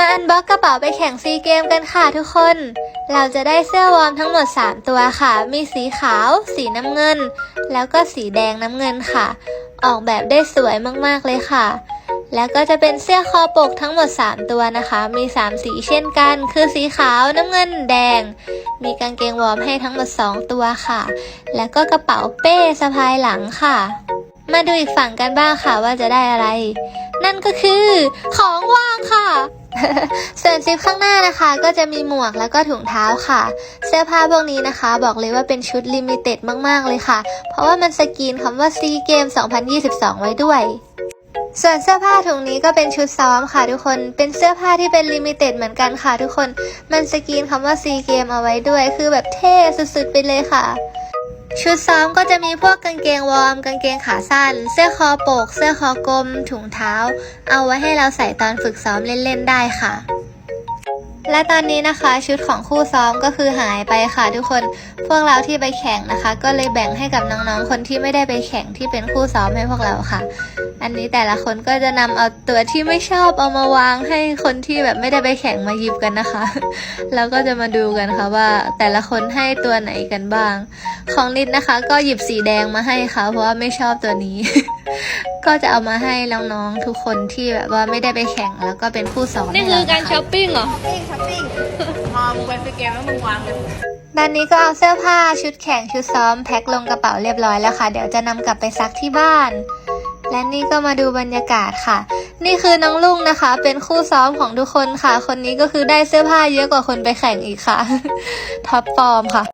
มาอันบ็อกกระเป๋าไปแข่งซีเกมกันค่ะทุกคน เราจะได้เสื้อวอร์มทั้งหมด 3 ตัวค่ะ มีสีขาว สีน้ำเงิน แล้วก็สีแดงน้ำเงินค่ะ ออกแบบได้สวยมากๆเลยค่ะ แล้วก็จะเป็นเสื้อคอปกทั้งหมด 3 ตัวนะคะ มี 3 สีเช่นกัน คือสีขาว น้ำเงิน แดง มีกางเกงวอร์มให้ทั้งหมด 2 ตัวค่ะ แล้วก็กระเป๋าเป้สะพายหลังค่ะ มาดูอีกฝั่งกันบ้างค่ะว่าจะได้อะไร นั่นก็คือของว่างค่ะ ส่วนซิปข้างหน้านะคะ ก็จะมีหมวกแล้วก็ถุงเท้าค่ะ เสื้อผ้าพวกนี้นะคะ บอกเลยว่าเป็นชุดลิมิเต็ดมากๆเลยค่ะ เพราะว่ามันสกรีนคำว่าซีเกม2022 ไว้ด้วยส่วนเสื้อผ้าถุงนี้ก็เป็นชุดซ้อมค่ะทุกคน เป็นเสื้อผ้าที่เป็นลิมิเต็ดเหมือนกันค่ะทุกคน มันสกรีนคำว่าซีเกมเอาไว้ด้วย คือแบบเท่สุดๆไปเลยค่ะ ชุดซ้อมก็จะมีพวกกางเกงวอร์มกางเกงขาสั้น เสื้อคอปก เสื้อคอกลม ถุงเท้า เอาไว้ให้เราใส่ตอนฝึกซ้อมเล่นๆได้ค่ะ และตอนนี้นะคะชุดของคู่ซ้อมก็คือหายไปค่ะทุกคน พวกเราที่ไปแข่งนะคะ ก็เลยแบ่งให้กับน้องๆ คนที่ไม่ได้ไปแข่งที่เป็นคู่ซ้อมให้พวกเราค่ะ อันนี้แต่ละคนก็จะนำเอาตัวที่ไม่ชอบเอามาวางให้คนที่แบบไม่ได้ไปแข่งมาหยิบกันนะคะ แล้วก็จะมาดูกันค่ะว่าแต่ละคนให้ตัวไหนกันบ้าง ของนิดนะคะ ก็หยิบสีแดงมาให้ค่ะ เพราะว่าไม่ชอบตัวนี้ ก็จะเอามาให้น้องๆทุกคนที่แบบว่าไม่ได้ไปแข่งแล้วก็เป็นผู้สอนนี่คือการช้อปปิ้งเหรอปิ้งช้อปปิ้งพอมึงไปซื้อเกมแล้วมึงวางเลยด้านนี้ก็เอาเสื้อผ้าชุดแข่งชุดซ้อมแพ็คลงกระเป๋าเรียบร้อยแล้วค่ะ เดี๋ยวจะนำกลับไปซักที่บ้าน และนี่ก็มาดูบรรยากาศค่ะ นี่คือน้องลุงนะคะ เป็นคู่ซ้อมของทุกคนค่ะ คนนี้ก็คือได้เสื้อผ้าเยอะกว่าคนไปแข่งอีกค่ะท็อปฟอร์มค่ะ